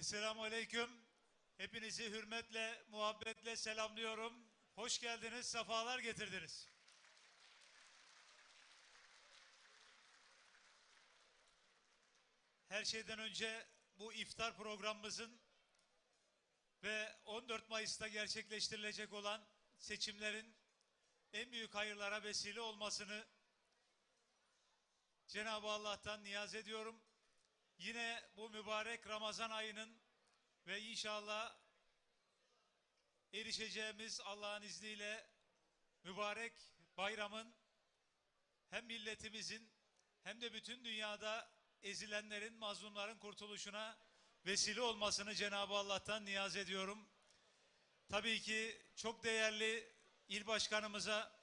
Esselamu Aleyküm. Hepinizi hürmetle, muhabbetle selamlıyorum. Hoş geldiniz, sefalar getirdiniz. Her şeyden önce bu iftar programımızın ve 14 Mayıs'ta gerçekleştirilecek olan seçimlerin en büyük hayırlara vesile olmasını Cenab-ı Allah'tan niyaz ediyorum. Yine bu mübarek Ramazan ayının ve inşallah erişeceğimiz Allah'ın izniyle mübarek bayramın hem milletimizin hem de bütün dünyada ezilenlerin, mazlumların kurtuluşuna vesile olmasını Cenab-ı Allah'tan niyaz ediyorum. Tabii ki çok değerli il başkanımıza,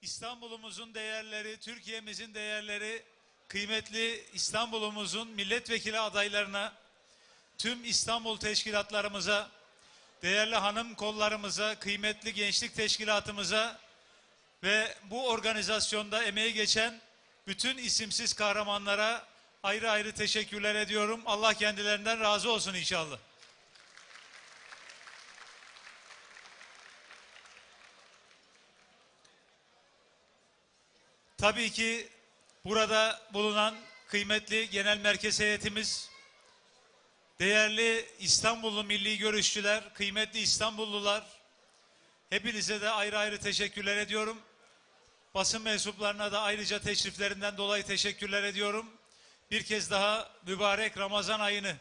İstanbul'umuzun değerleri, Türkiye'mizin değerleri, kıymetli İstanbul'umuzun milletvekili adaylarına, tüm İstanbul teşkilatlarımıza, değerli hanım kollarımıza, kıymetli gençlik teşkilatımıza ve bu organizasyonda emeği geçen bütün isimsiz kahramanlara ayrı ayrı teşekkürler ediyorum. Allah kendilerinden razı olsun inşallah. Tabii ki burada bulunan kıymetli genel merkez heyetimiz, değerli İstanbullu milli görüşçüler, kıymetli İstanbullular, hepinize de ayrı ayrı teşekkürler ediyorum. Basın mensuplarına da ayrıca teşriflerinden dolayı teşekkürler ediyorum. Bir kez daha mübarek Ramazan ayını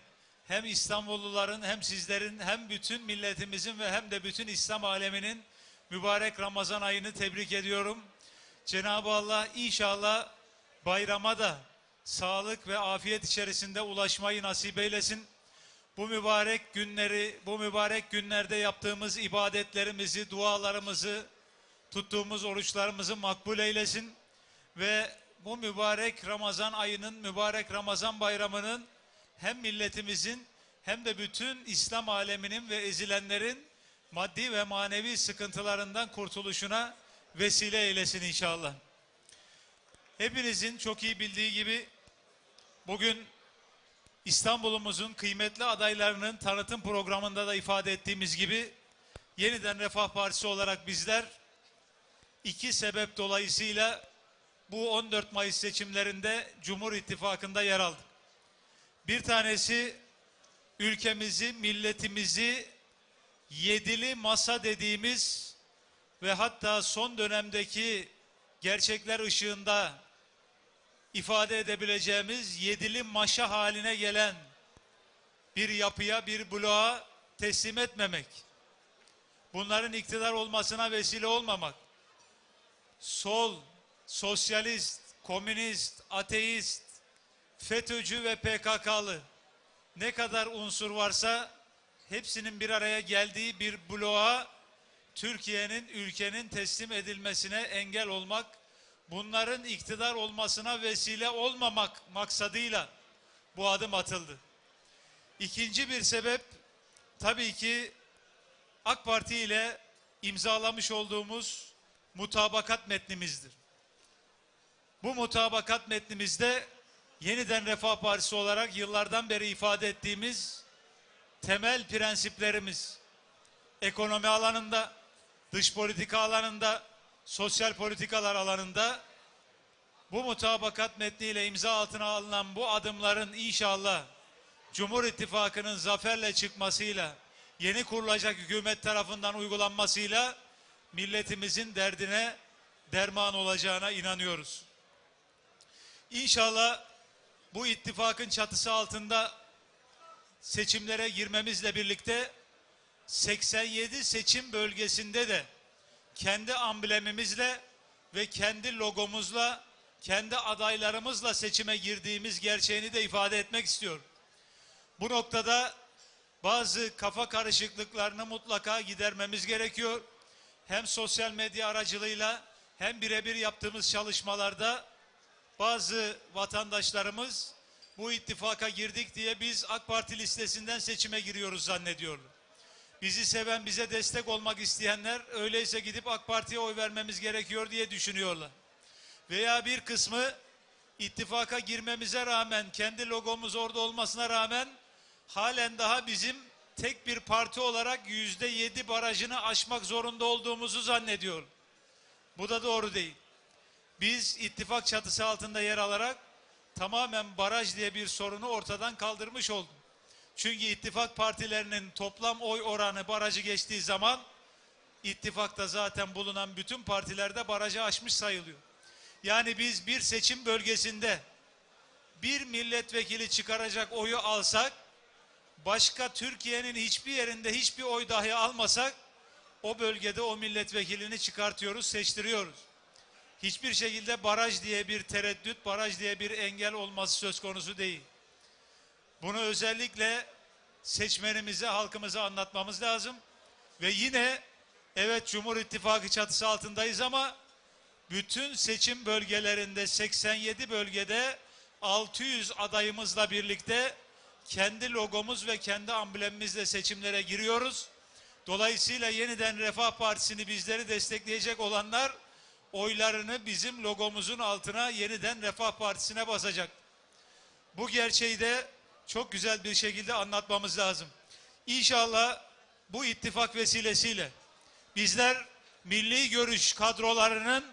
hem İstanbulluların hem sizlerin hem bütün milletimizin ve hem de bütün İslam aleminin mübarek Ramazan ayını tebrik ediyorum. Cenab-ı Allah inşallah bayrama da sağlık ve afiyet içerisinde ulaşmayı nasip eylesin. Bu mübarek günleri, bu mübarek günlerde yaptığımız ibadetlerimizi, dualarımızı, tuttuğumuz oruçlarımızı makbul eylesin ve bu mübarek Ramazan ayının, mübarek Ramazan bayramının hem milletimizin hem de bütün İslam aleminin ve ezilenlerin maddi ve manevi sıkıntılarından kurtuluşuna vesile eylesin inşallah. Hepinizin çok iyi bildiği gibi bugün İstanbul'umuzun kıymetli adaylarının tanıtım programında da ifade ettiğimiz gibi yeniden Refah Partisi olarak bizler iki sebep dolayısıyla bu 14 Mayıs seçimlerinde Cumhur İttifakı'nda yer aldık. Bir tanesi ülkemizi, milletimizi yedili masa dediğimiz ve hatta son dönemdeki gerçekler ışığında ifade edebileceğimiz yedili maşa haline gelen bir yapıya, bir bloğa teslim etmemek. Bunların iktidar olmasına vesile olmamak. Sol, sosyalist, komünist, ateist, FETÖ'cü ve PKK'lı ne kadar unsur varsa hepsinin bir araya geldiği bir bloğa Türkiye'nin ülkenin teslim edilmesine engel olmak, bunların iktidar olmasına vesile olmamak maksadıyla bu adım atıldı. İkinci bir sebep tabii ki AK Parti ile imzalamış olduğumuz mutabakat metnimizdir. Bu mutabakat metnimizde yeniden Refah Partisi olarak yıllardan beri ifade ettiğimiz temel prensiplerimiz ekonomi alanında, dış politika alanında, sosyal politikalar alanında bu mutabakat metniyle imza altına alınan bu adımların inşallah Cumhur İttifakı'nın zaferle çıkmasıyla yeni kurulacak hükümet tarafından uygulanmasıyla milletimizin derdine derman olacağına inanıyoruz. İnşallah bu ittifakın çatısı altında seçimlere girmemizle birlikte 87 seçim bölgesinde de kendi amblemimizle ve kendi logomuzla, kendi adaylarımızla seçime girdiğimiz gerçeğini de ifade etmek istiyorum. Bu noktada bazı kafa karışıklıklarını mutlaka gidermemiz gerekiyor. Hem sosyal medya aracılığıyla hem birebir yaptığımız çalışmalarda bazı vatandaşlarımız bu ittifaka girdik diye biz AK Parti listesinden seçime giriyoruz zannediyorlar. Bizi seven, bize destek olmak isteyenler öyleyse gidip AK Parti'ye oy vermemiz gerekiyor diye düşünüyorlar. Veya bir kısmı ittifaka girmemize rağmen, kendi logomuz orada olmasına rağmen halen daha bizim tek bir parti olarak yüzde yedi barajını aşmak zorunda olduğumuzu zannediyor. Bu da doğru değil. Biz ittifak çatısı altında yer alarak tamamen baraj diye bir sorunu ortadan kaldırmış olduk. Çünkü ittifak partilerinin toplam oy oranı barajı geçtiği zaman ittifakta zaten bulunan bütün partilerde barajı aşmış sayılıyor. Yani biz bir seçim bölgesinde bir milletvekili çıkaracak oyu alsak başka Türkiye'nin hiçbir yerinde hiçbir oy dahi almasak o bölgede o milletvekilini çıkartıyoruz, seçtiriyoruz. Hiçbir şekilde baraj diye bir tereddüt, baraj diye bir engel olması söz konusu değil. Bunu özellikle seçmenimize, halkımıza anlatmamız lazım. Ve yine evet Cumhur İttifakı çatısı altındayız ama bütün seçim bölgelerinde 87 bölgede 600 adayımızla birlikte kendi logomuz ve kendi amblemimizle seçimlere giriyoruz. Dolayısıyla yeniden Refah Partisi'ni bizleri destekleyecek olanlar oylarını bizim logomuzun altına yeniden Refah Partisi'ne basacak. Bu gerçeği de çok güzel bir şekilde anlatmamız lazım. İnşallah bu ittifak vesilesiyle bizler milli görüş kadrolarının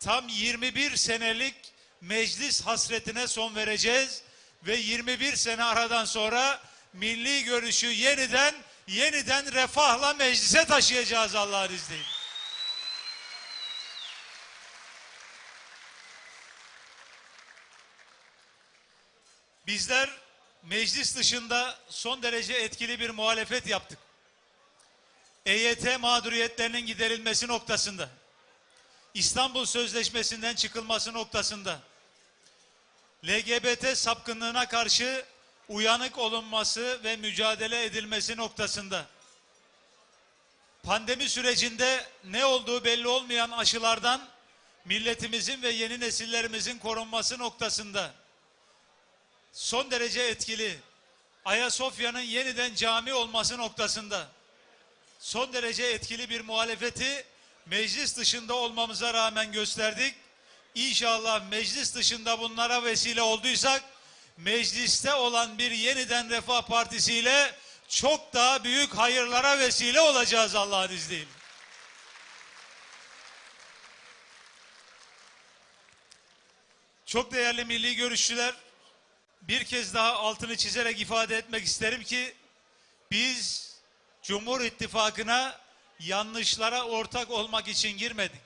tam 21 senelik meclis hasretine son vereceğiz ve 21 sene aradan sonra milli görüşü yeniden yeniden refahla meclise taşıyacağız Allah'ın izniyle. Bizler meclis dışında son derece etkili bir muhalefet yaptık. EYT mağduriyetlerinin giderilmesi noktasında, İstanbul Sözleşmesi'nden çıkılması noktasında, LGBT sapkınlığına karşı uyanık olunması ve mücadele edilmesi noktasında, pandemi sürecinde ne olduğu belli olmayan aşılardan milletimizin ve yeni nesillerimizin korunması noktasında, son derece etkili Ayasofya'nın yeniden cami olması noktasında son derece etkili bir muhalefeti meclis dışında olmamıza rağmen gösterdik. İnşallah meclis dışında bunlara vesile olduysak mecliste olan bir yeniden Refah Partisi ile çok daha büyük hayırlara vesile olacağız Allah'ın izniyle. Çok değerli milli görüşçüler, bir kez daha altını çizerek ifade etmek isterim ki biz Cumhur İttifakı'na yanlışlara ortak olmak için girmedik.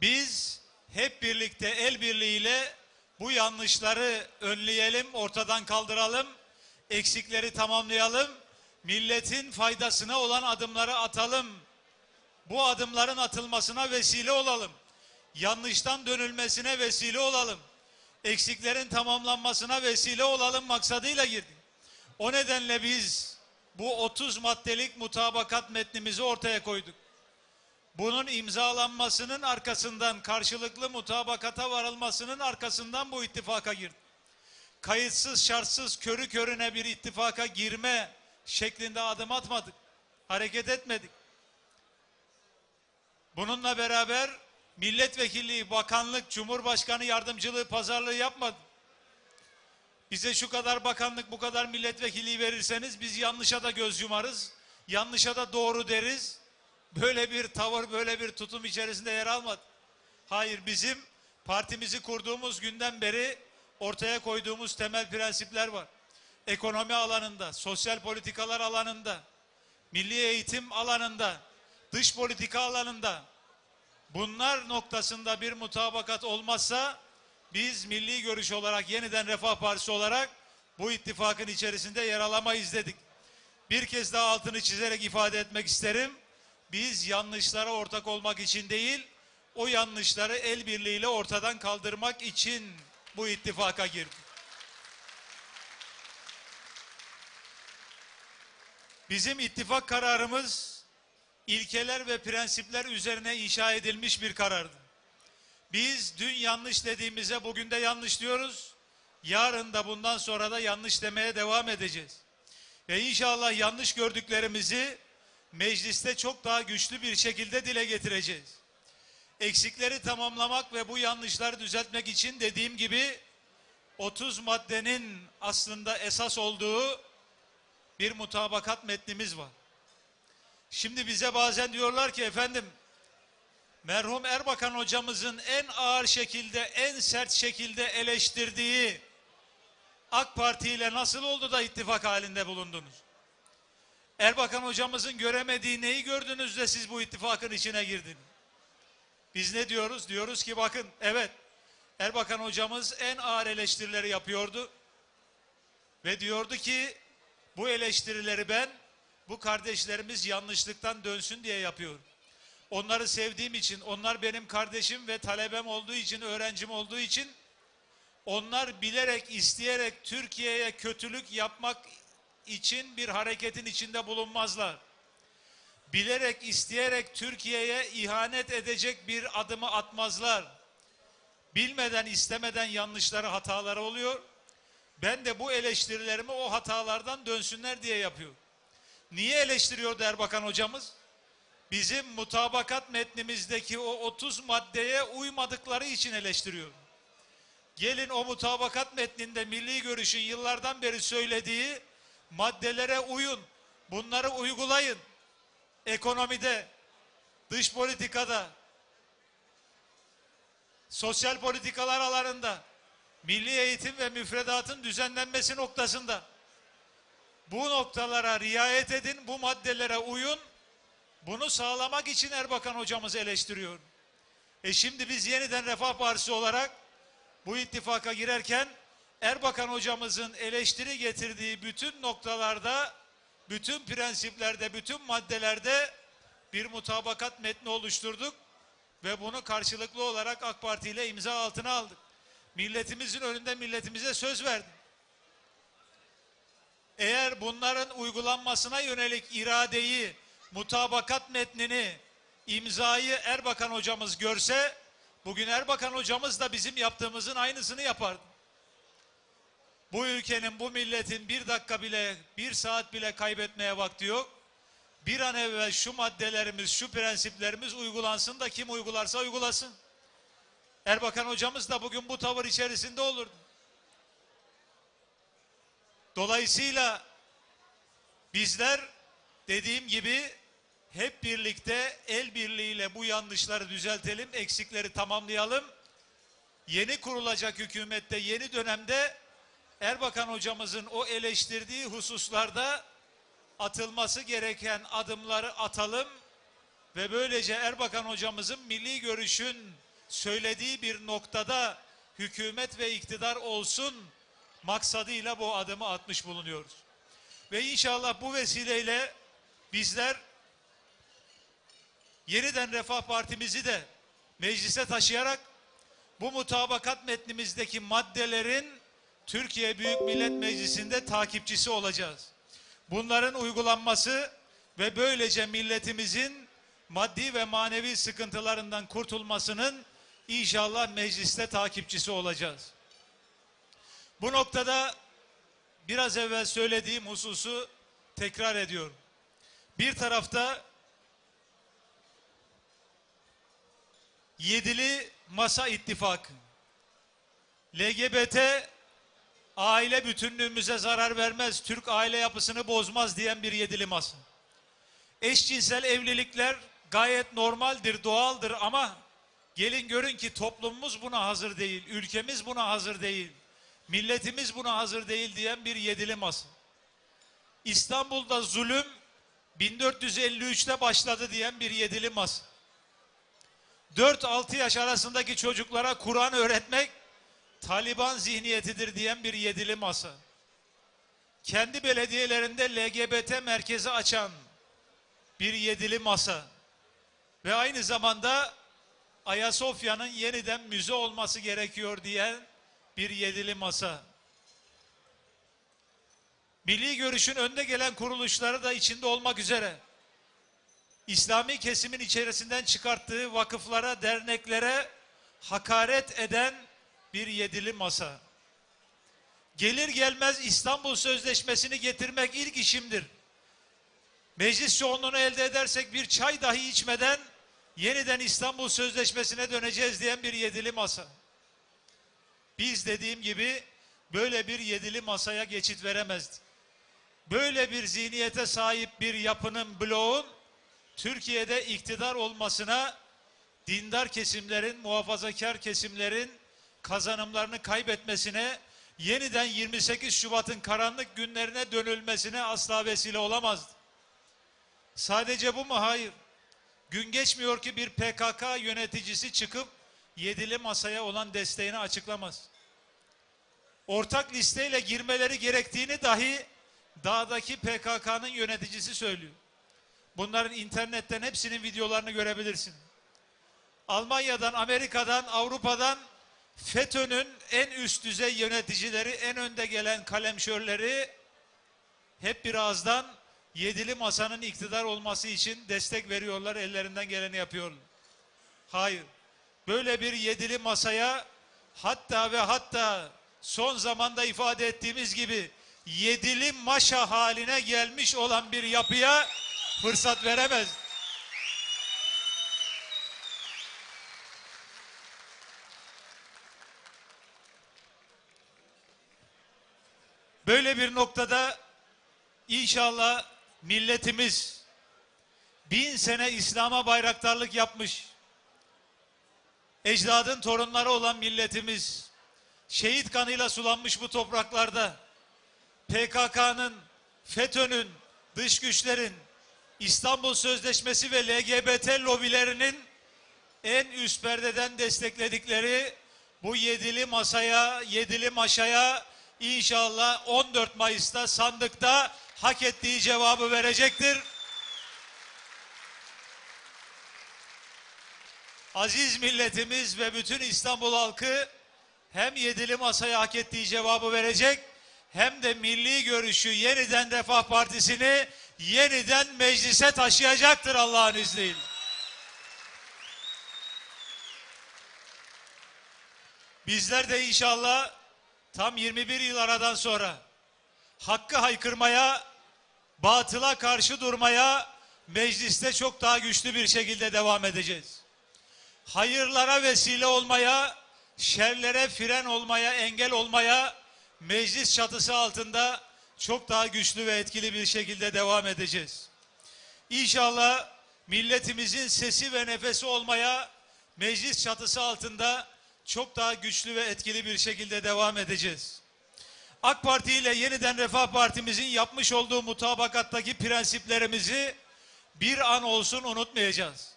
Biz hep birlikte el birliğiyle bu yanlışları önleyelim, ortadan kaldıralım, eksikleri tamamlayalım, milletin faydasına olan adımları atalım. Bu adımların atılmasına vesile olalım. Yanlıştan dönülmesine vesile olalım eksiklerin tamamlanmasına vesile olalım maksadıyla girdik. O nedenle biz bu 30 maddelik mutabakat metnimizi ortaya koyduk. Bunun imzalanmasının arkasından karşılıklı mutabakata varılmasının arkasından bu ittifaka girdik. Kayıtsız şartsız körü körüne bir ittifaka girme şeklinde adım atmadık. Hareket etmedik. Bununla beraber milletvekilliği, bakanlık, cumhurbaşkanı yardımcılığı, pazarlığı yapmadı. Bize şu kadar bakanlık, bu kadar milletvekilliği verirseniz biz yanlışa da göz yumarız. Yanlışa da doğru deriz. Böyle bir tavır, böyle bir tutum içerisinde yer almadı. Hayır bizim partimizi kurduğumuz günden beri ortaya koyduğumuz temel prensipler var. Ekonomi alanında, sosyal politikalar alanında, milli eğitim alanında, dış politika alanında, Bunlar noktasında bir mutabakat olmazsa biz milli görüş olarak yeniden Refah Partisi olarak bu ittifakın içerisinde yer alamayız dedik. Bir kez daha altını çizerek ifade etmek isterim. Biz yanlışlara ortak olmak için değil, o yanlışları el birliğiyle ortadan kaldırmak için bu ittifaka girdik. Bizim ittifak kararımız ilkeler ve prensipler üzerine inşa edilmiş bir karardı. Biz dün yanlış dediğimize bugün de yanlış diyoruz. Yarın da bundan sonra da yanlış demeye devam edeceğiz. Ve inşallah yanlış gördüklerimizi mecliste çok daha güçlü bir şekilde dile getireceğiz. Eksikleri tamamlamak ve bu yanlışları düzeltmek için dediğim gibi 30 maddenin aslında esas olduğu bir mutabakat metnimiz var. Şimdi bize bazen diyorlar ki efendim merhum Erbakan hocamızın en ağır şekilde, en sert şekilde eleştirdiği AK Parti ile nasıl oldu da ittifak halinde bulundunuz? Erbakan hocamızın göremediği neyi gördünüz de siz bu ittifakın içine girdiniz? Biz ne diyoruz? Diyoruz ki bakın evet Erbakan hocamız en ağır eleştirileri yapıyordu. Ve diyordu ki bu eleştirileri ben bu kardeşlerimiz yanlışlıktan dönsün diye yapıyorum. Onları sevdiğim için, onlar benim kardeşim ve talebem olduğu için, öğrencim olduğu için onlar bilerek, isteyerek Türkiye'ye kötülük yapmak için bir hareketin içinde bulunmazlar. Bilerek, isteyerek Türkiye'ye ihanet edecek bir adımı atmazlar. Bilmeden, istemeden yanlışları, hataları oluyor. Ben de bu eleştirilerimi o hatalardan dönsünler diye yapıyorum. Niye eleştiriyordu Erbakan hocamız? Bizim mutabakat metnimizdeki o 30 maddeye uymadıkları için eleştiriyor. Gelin o mutabakat metninde milli görüşün yıllardan beri söylediği maddelere uyun. Bunları uygulayın. Ekonomide, dış politikada, sosyal politikalar alanında, milli eğitim ve müfredatın düzenlenmesi noktasında bu noktalara riayet edin, bu maddelere uyun. Bunu sağlamak için Erbakan hocamız eleştiriyor. E şimdi biz yeniden Refah Partisi olarak bu ittifaka girerken Erbakan hocamızın eleştiri getirdiği bütün noktalarda, bütün prensiplerde, bütün maddelerde bir mutabakat metni oluşturduk ve bunu karşılıklı olarak AK Parti ile imza altına aldık. Milletimizin önünde milletimize söz verdim. Eğer bunların uygulanmasına yönelik iradeyi, mutabakat metnini, imzayı Erbakan hocamız görse, bugün Erbakan hocamız da bizim yaptığımızın aynısını yapardı. Bu ülkenin, bu milletin bir dakika bile, bir saat bile kaybetmeye vakti yok. Bir an evvel şu maddelerimiz, şu prensiplerimiz uygulansın da kim uygularsa uygulasın. Erbakan hocamız da bugün bu tavır içerisinde olurdu. Dolayısıyla bizler dediğim gibi hep birlikte el birliğiyle bu yanlışları düzeltelim, eksikleri tamamlayalım. Yeni kurulacak hükümette, yeni dönemde Erbakan hocamızın o eleştirdiği hususlarda atılması gereken adımları atalım ve böylece Erbakan hocamızın milli görüşün söylediği bir noktada hükümet ve iktidar olsun maksadıyla bu adımı atmış bulunuyoruz. Ve inşallah bu vesileyle bizler yeniden Refah Partimizi de meclise taşıyarak bu mutabakat metnimizdeki maddelerin Türkiye Büyük Millet Meclisi'nde takipçisi olacağız. Bunların uygulanması ve böylece milletimizin maddi ve manevi sıkıntılarından kurtulmasının inşallah mecliste takipçisi olacağız. Bu noktada biraz evvel söylediğim hususu tekrar ediyorum. Bir tarafta yedili masa ittifakı, LGBT aile bütünlüğümüze zarar vermez, Türk aile yapısını bozmaz diyen bir yedili masa. Eşcinsel evlilikler gayet normaldir, doğaldır ama gelin görün ki toplumumuz buna hazır değil, ülkemiz buna hazır değil, milletimiz buna hazır değil diyen bir yedili masa. İstanbul'da zulüm 1453'te başladı diyen bir yedili masa. 4-6 yaş arasındaki çocuklara Kur'an öğretmek Taliban zihniyetidir diyen bir yedili masa. Kendi belediyelerinde LGBT merkezi açan bir yedili masa. Ve aynı zamanda Ayasofya'nın yeniden müze olması gerekiyor diyen bir yedili masa. Milli görüşün önde gelen kuruluşları da içinde olmak üzere İslami kesimin içerisinden çıkarttığı vakıflara, derneklere hakaret eden bir yedili masa. Gelir gelmez İstanbul Sözleşmesi'ni getirmek ilk işimdir. Meclis çoğunluğunu elde edersek bir çay dahi içmeden yeniden İstanbul Sözleşmesi'ne döneceğiz diyen bir yedili masa. Biz dediğim gibi böyle bir yedili masaya geçit veremezdik. böyle bir zihniyete sahip bir yapının bloğun Türkiye'de iktidar olmasına dindar kesimlerin, muhafazakar kesimlerin kazanımlarını kaybetmesine, yeniden 28 Şubat'ın karanlık günlerine dönülmesine asla vesile olamazdı. Sadece bu mu? Hayır. Gün geçmiyor ki bir PKK yöneticisi çıkıp yedili masaya olan desteğini açıklamaz. Ortak listeyle girmeleri gerektiğini dahi dağdaki PKK'nın yöneticisi söylüyor. Bunların internetten hepsinin videolarını görebilirsin. Almanya'dan, Amerika'dan, Avrupa'dan FETÖ'nün en üst düzey yöneticileri, en önde gelen kalemşörleri hep bir ağızdan yedili masanın iktidar olması için destek veriyorlar, ellerinden geleni yapıyorlar. Hayır. Böyle bir yedili masaya hatta ve hatta son zamanda ifade ettiğimiz gibi yedili maşa haline gelmiş olan bir yapıya fırsat veremez. Böyle bir noktada inşallah milletimiz bin sene İslam'a bayraktarlık yapmış, ecdadın torunları olan milletimiz, şehit kanıyla sulanmış bu topraklarda, PKK'nın, FETÖ'nün, dış güçlerin, İstanbul Sözleşmesi ve LGBT lobilerinin en üst perdeden destekledikleri bu yedili masaya, yedili maşaya inşallah 14 Mayıs'ta sandıkta hak ettiği cevabı verecektir. Aziz milletimiz ve bütün İstanbul halkı hem yedili masaya hak ettiği cevabı verecek hem de milli görüşü yeniden Refah Partisi'ni yeniden meclise taşıyacaktır Allah'ın izniyle. Bizler de inşallah tam 21 yıl aradan sonra hakkı haykırmaya, batıla karşı durmaya mecliste çok daha güçlü bir şekilde devam edeceğiz. Hayırlara vesile olmaya, şerlere fren olmaya, engel olmaya meclis çatısı altında çok daha güçlü ve etkili bir şekilde devam edeceğiz. İnşallah milletimizin sesi ve nefesi olmaya meclis çatısı altında çok daha güçlü ve etkili bir şekilde devam edeceğiz. AK Parti ile yeniden Refah Partimizin yapmış olduğu mutabakattaki prensiplerimizi bir an olsun unutmayacağız.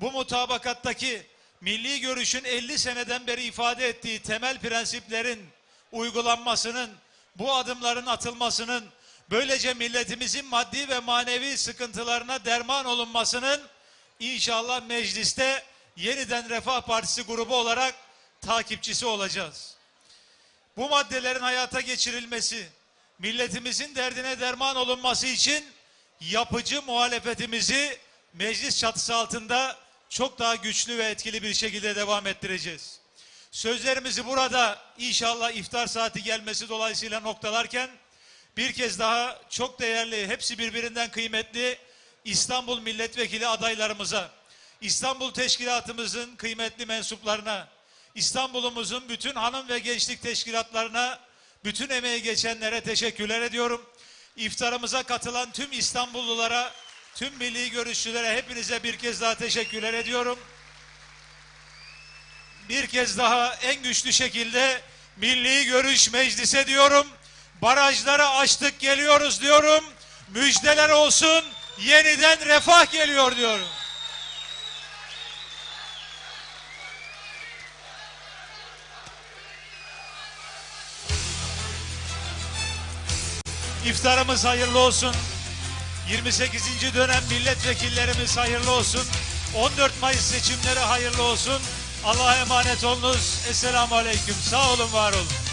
Bu mutabakattaki milli görüşün 50 seneden beri ifade ettiği temel prensiplerin uygulanmasının, bu adımların atılmasının, böylece milletimizin maddi ve manevi sıkıntılarına derman olunmasının inşallah mecliste yeniden Refah Partisi grubu olarak takipçisi olacağız. Bu maddelerin hayata geçirilmesi, milletimizin derdine derman olunması için yapıcı muhalefetimizi meclis çatısı altında çok daha güçlü ve etkili bir şekilde devam ettireceğiz. Sözlerimizi burada inşallah iftar saati gelmesi dolayısıyla noktalarken bir kez daha çok değerli, hepsi birbirinden kıymetli İstanbul milletvekili adaylarımıza, İstanbul teşkilatımızın kıymetli mensuplarına, İstanbul'umuzun bütün hanım ve gençlik teşkilatlarına, bütün emeği geçenlere teşekkürler ediyorum. İftarımıza katılan tüm İstanbullulara, tüm milli görüşçülere hepinize bir kez daha teşekkürler ediyorum. Bir kez daha en güçlü şekilde milli görüş meclise diyorum. Barajları açtık geliyoruz diyorum. Müjdeler olsun. Yeniden refah geliyor diyorum. İftarımız hayırlı olsun. 28. dönem milletvekillerimiz hayırlı olsun. 14 Mayıs seçimleri hayırlı olsun. Allah'a emanet olunuz. Esselamu Aleyküm. Sağ olun, var olun.